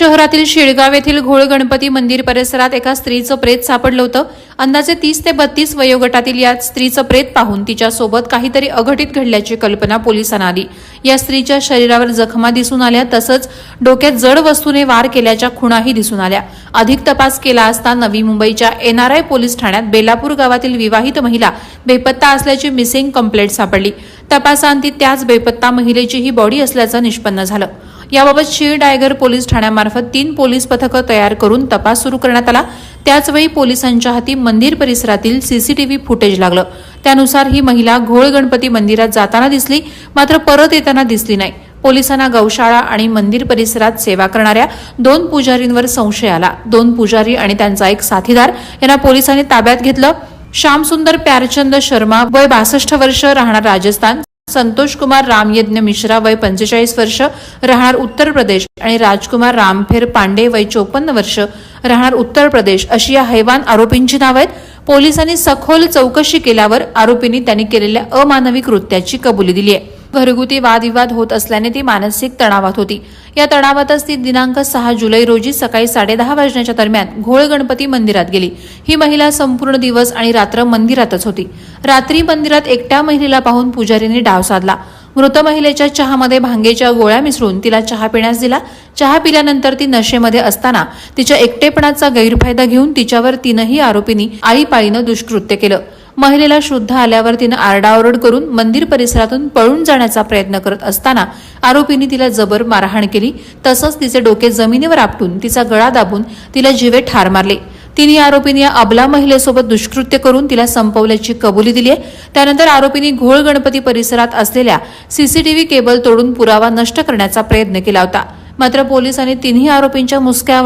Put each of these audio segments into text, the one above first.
शहरातील शेळगाव येथील घोळ गणपती मंदिर परिसरात एका स्त्रीचं प्रेत सापडलं होतं. अंदाजे तीस ते बत्तीस वयोगटातील या स्त्रीचं प्रेत पाहून तिच्यासोबत काहीतरी अघटित घडल्याची कल्पना पोलिसांना आली. या स्त्रीच्या शरीरावर जखमा दिसून आल्या तसंच डोक्यात जड वस्तूने वार केल्याच्या खुणाही दिसून आल्या. अधिक तपास केला असता नवी मुंबईच्या एनआरआय पोलीस ठाण्यात बेलापूर गावातील विवाहित महिला बेपत्ता असल्याची मिसिंग कंप्लेंट सापडली. तपासांती त्याच बेपत्ता महिलेची ही बॉडी असल्याचं निष्पन्न झालं. याबाबत शीळ डायगर पोलीस ठाण्यामार्फत तीन पोलीस पथकं तयार करून तपास सुरू करण्यात आला. त्याचवेळी पोलिसांच्या हाती मंदिर परिसरातील सीसीटीव्ही फुटेज लागलं. त्यानुसार ही महिला घोळ गणपती मंदिरात जाताना दिसली मात्र परत येताना दिसली नाही. पोलिसांना गौशाळा आणि मंदिर परिसरात सेवा करणाऱ्या दोन पुजारींवर संशय आला. दोन पुजारी आणि त्यांचा एक साथीदार यांना पोलिसांनी ताब्यात घेतलं. श्यामसुंदर प्यारचंद शर्मा वय बासष्ट वर्ष राहणार राजस्थान. संतोष कुमार रामयज्ञ मिश्रा वय पंचेचाळीस वर्ष राहणार उत्तर प्रदेश आणि राजकुमार रामफेर पांडे वय चोपन्न वर्ष राहणार उत्तर प्रदेश अशी या हैवान आरोपींची नावं आहेत. पोलिसांनी सखोल चौकशी केल्यावर आरोपींनी त्यांनी केलेल्या अमानवी कृत्याची कबुली दिली आहे. घरगुती वादविवाद होत असल्याने ती मानसिक तणावात होती. या तणावातच ती दिनांक सहा जुलै रोजी सकाळी साडेदहा वाजण्याच्या दरम्यान घोळ गणपती मंदिरात गेली. ही महिला संपूर्ण दिवस आणि रात्र मंदिरातच होती. रात्री मंदिरात एकट्या महिलेला पाहून पुजारीने डाव साधला. मृत महिलेच्या चहामध्ये भांगेच्या गोळ्या मिसळून तिला चहा पिण्यास दिला. चहा पिल्यानंतर ती नशेमध्ये असताना तिच्या एकटेपणाचा गैरफायदा घेऊन तिच्यावर तीनही आरोपींनी आळीपाळीनं दुष्कृत्य केलं. महिलेला शुद्ध आल्यावर तिनं आरडाओरड करून मंदिर परिसरातून पळून जाण्याचा प्रयत्न करत असताना आरोपींनी तिला जबर मारहाण केली. तसंच तिचे डोके जमिनीवर आपटून तिचा गळा दाबून तिला जिवे ठार मारले. तिन्ही आरोपींनी या अबला महिलेसोबत दुष्कृत्य करून तिला संपवल्याची कबुली दिली आहे. त्यानंतर आरोपींनी घोळ गणपती परिसरात असलेल्या सीसीटीव्ही केबल तोडून पुरावा नष्ट करण्याचा प्रयत्न केला होता. मात्र पोलिसांनी तिन्ही आरोपींच्या मुसक्या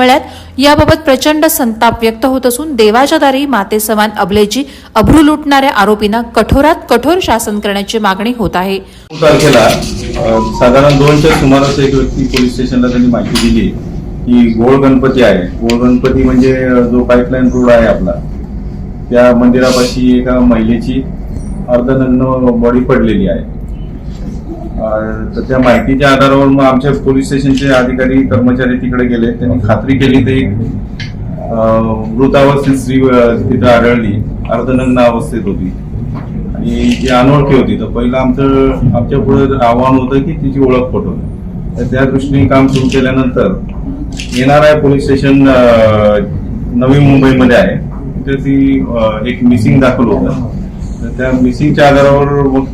याबाबत प्रचंड संताप व्यक्त होत असून देवाच्या दारी मातेसमान अबलेची अभ्रू लुटणाऱ्या आरोपींना कठोरात कठोर शासन करण्याची मागणी होत आहे. तारखेला साधारण दोनच्या सुमारास एक व्यक्ती पोलीस स्टेशनला त्यांनी माहिती दिली. की गोळ गणपती आहे. गोळ गणपती म्हणजे जो पाईपलाईन रोड आहे आपला त्या मंदिरापाशी एका महिलेची अर्धनग्न बॉडी पडलेली आहे. तर त्या माहितीच्या आधारावर मग आमच्या पोलीस स्टेशनचे अधिकारी कर्मचारी तिकडे गेले. त्यांनी खात्री केली ते एक मृतावस्थेत स्त्री अ, तिथं आढळली. अर्धनग्न अवस्थेत होती. आणि जी अनोळखी होती तर पहिलं आमचं आमच्या पुढे आव्हान होतं की तिची ओळख पटवणे तर त्या दृष्टीने काम सुरू केल्यानंतर येणार आहे पोलीस स्टेशन नवी मुंबईमध्ये आहे. तिथे ती एक मिसिंग दाखल होतं. तर त्या मिसिंगच्या आधारावर मग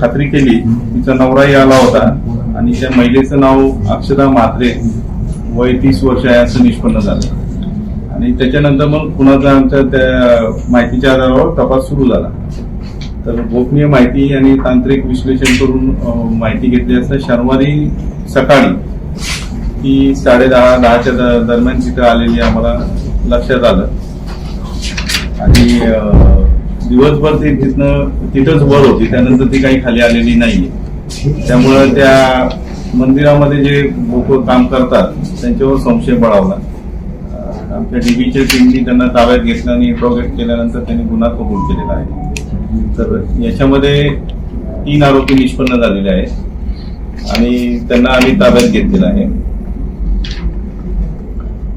खात्री केली. तिचा नवराही आला होता. आणि त्या महिलेचं नाव अक्षता म्हात्रे. वय तीस वर्ष आहे असं निष्पन्न झालं. आणि त्याच्यानंतर मग कुणाचा आमच्या त्या माहितीच्या आधारावर तपास सुरू झाला. तर गोपनीय माहिती आणि तांत्रिक विश्लेषण करून माहिती घेतली असता शनिवारी सकाळी ती साडे दहा दहाच्या दरम्यान तिथं आलेली आम्हाला लक्षात आलं. आणि दिवसभर ती तिथनं तिथंच वर होती. त्यानंतर ती काही खाली आलेली नाहीये. त्यामुळं त्या मंदिरामध्ये जे लोक काम करतात त्यांच्यावर संशय बळावला आमच्या डीबीच्या टीमनी त्यांना ताब्यात घेतलं आणि इंट्रोगेट केल्यानंतर त्यांनी गुन्हा कबूल केलेला आहे. तर याच्यामध्ये तीन आरोपी निष्पन्न झालेले आहेत. आणि त्यांना आम्ही ताब्यात घेतलेलं आहे.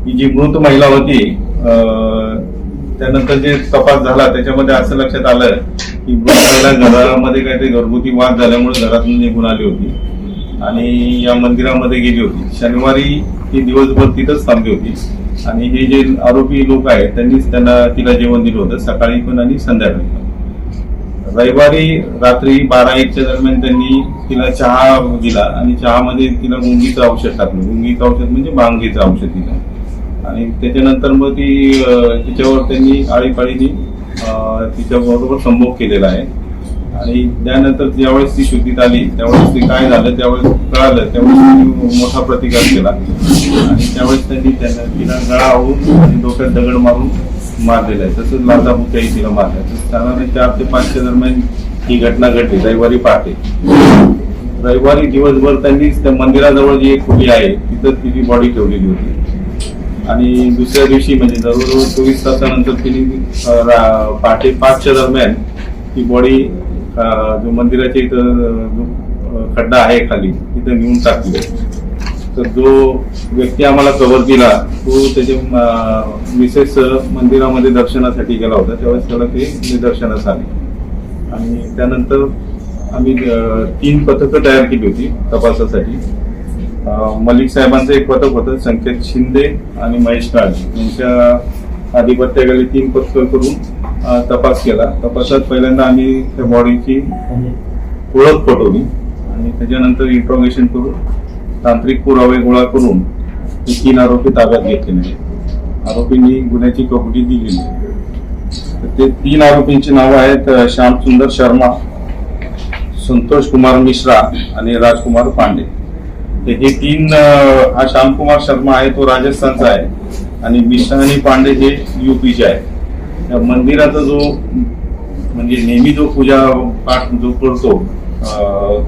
ही जी मृत महिला होती त्यानंतर जे तपास झाला त्याच्यामध्ये असं लक्षात आलं की मृत घरामध्ये काहीतरी घरगुती वाद झाल्यामुळे घरातून निघून आली होती. आणि या मंदिरामध्ये गेली होती. शनिवारी ती दिवसभर तिथंच थांबली होती. आणि हे जे आरोपी लोक आहेत त्यांनीच त्यांना तिला जेवण दिलं होतं सकाळी पण आणि संध्याकाळी पण. रविवारी रात्री बारा एकच्या दरम्यान त्यांनी तिला चहा दिला आणि चहामध्ये तिला गुंगीचं औषध टाकलं. गुंगीचं औषध म्हणजे भांगीचं औषध दिलं. आणि त्याच्यानंतर मग ती तिच्यावर त्यांनी आळीपाळीनी तिच्या तिच्याबरोबर संभोग केलेला आहे. आणि त्यानंतर ज्यावेळेस ती शुद्धीत आली त्यावेळेस ती काय झालं त्यावेळेस कळालं त्यावेळेस त्यांनी मोठा प्रतिकार केला. आणि त्यावेळेस त्यांनी त्यांना तिला गळा आणि डोक्यात दगड मारून मारलेलं आहे. तसंच लाथा बुक्याही तिला मारला तर साधारण चार ते पाचच्या दरम्यान ही घटना घडली. रविवारी पहाटे. रविवारी दिवसभर त्यांनी त्या मंदिराजवळ जी एक खोली आहे तिथं तिची बॉडी ठेवलेली होती. आणि दुसऱ्या दिवशी म्हणजे जवळजवळ चोवीस तासानंतर तिने रा- पहाटे पाचच्या दरम्यान ती बॉडी जो मंदिराच्या इथं जो खड्डा आहे खाली तिथं नेऊन टाकली. तर जो व्यक्ती आम्हाला कव्हर केला तो त्याचे मिसेस मंदिरामध्ये दर्शनासाठी गेला होता त्यावेळेस त्याला ते निदर्शनास आले. आणि त्यानंतर आम्ही तीन पथकं तयार केली होती तपासासाठी. मलिक साहेबांचं एक पथक होतं संकेत शिंदे आणि महेश राज. यांच्या आधिपत्याखाली तीन पथकं करून तपास केला. तपासात पहिल्यांदा आम्ही त्या बॉडीची ओळख पटवली आणि त्याच्यानंतर इंट्रॉगेशन करून तांत्रिक पुरावे गोळा करून हे तीन आरोपी ताब्यात घेतले नाही. आरोपींनी गुन्ह्याची कबुली दिली ते तीन आरोपींची नावं आहेत श्यामसुंदर शर्मा संतोष कुमार मिश्रा आणि राजकुमार पांडे. हे तीन हा श्यामकुमार शर्मा आहे तो राजस्थानचा आहे. आणि मिश्रा आणि पांडे हे युपीचे आहे त्या मंदिराचा जो म्हणजे नेहमी जो पूजा पाठ जो करतो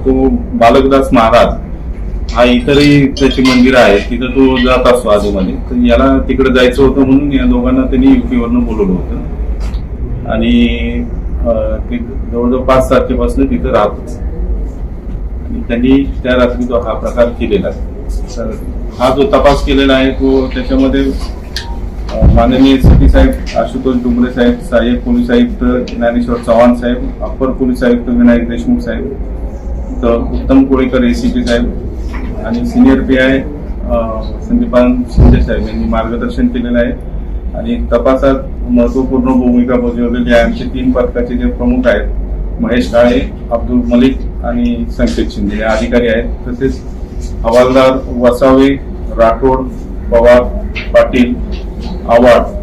तो बालकदास महाराज हा इतरही त्याची मंदिर आहे तिथं तो जात असतो आजूमध्ये तर याला तिकडे जायचं होतं म्हणून या दोघांना त्यांनी युपीवरनं बोलवलं होतं. आणि ते जवळजवळ पाच तारखेपासून तिथं राहत आणि त्यांनी त्या रात्री तो हा प्रकार केलेला आहे. तर हा जो तपास केलेला आहे तो त्याच्यामध्ये माननीय एस पी साहेब आशुतोष डुंगरे साहेब सहाय्यक पोलीस आयुक्त ज्ञानेश्वर चव्हाण साहेब अप्पर पोलीस आयुक्त विनायक देशमुख साहेब तर उत्तम कोळीकर एसीपी साहेब आणि senior P I Sandipan Shinde साहेब यांनी मार्गदर्शन केलेलं आहे. आणि तपासात महत्त्वपूर्ण भूमिका बजावलेली आहे. आमचे तीन पथकाचे जे प्रमुख आहेत महेश काळे अब्दुल मलिक आणि संकेत शिंदे या अधिकारी आहेत. तसेच हवालदार वसावे राठोड पवार पाटील आव्हाड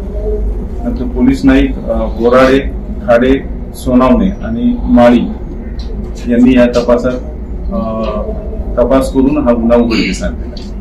नंतर पोलीस नाईक बोराडे खाडे सोनावणे आणि माळी यांनी या तपासात तपास करून हा गुन्हा उघडकीस आणलेला आहे.